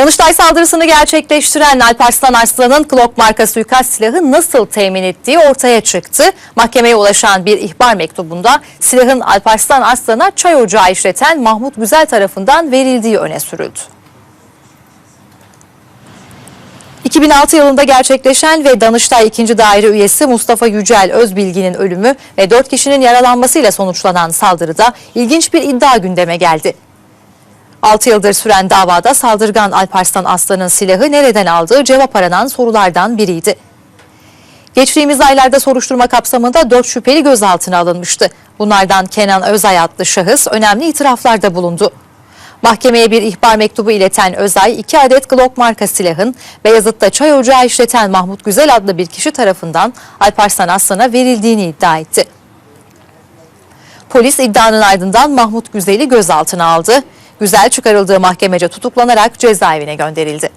Danıştay saldırısını gerçekleştiren Alparslan Arslan'ın Glock marka suikast silahı nasıl temin ettiği ortaya çıktı. Mahkemeye ulaşan bir ihbar mektubunda silahın Alparslan Arslan'a çay ocağı işleten Mahmut Güzel tarafından verildiği öne sürüldü. 2006 yılında gerçekleşen ve Danıştay 2. Daire üyesi Mustafa Yücel Özbilgi'nin ölümü ve 4 kişinin yaralanmasıyla sonuçlanan saldırıda ilginç bir iddia gündeme geldi. 6 yıldır süren davada saldırgan Alparslan Aslan'ın silahı nereden aldığı cevap aranan sorulardan biriydi. Geçtiğimiz aylarda soruşturma kapsamında 4 şüpheli gözaltına alınmıştı. Bunlardan Kenan Özay adlı şahıs önemli itiraflarda bulundu. Mahkemeye bir ihbar mektubu ileten Özay, 2 adet Glock marka silahın Beyazıt'ta çay ocağı işleten Mahmut Güzel adlı bir kişi tarafından Alparslan Aslan'a verildiğini iddia etti. Polis iddianın ardından Mahmut Güzel'i gözaltına aldı. Güzel çıkarıldığı mahkemece tutuklanarak cezaevine gönderildi.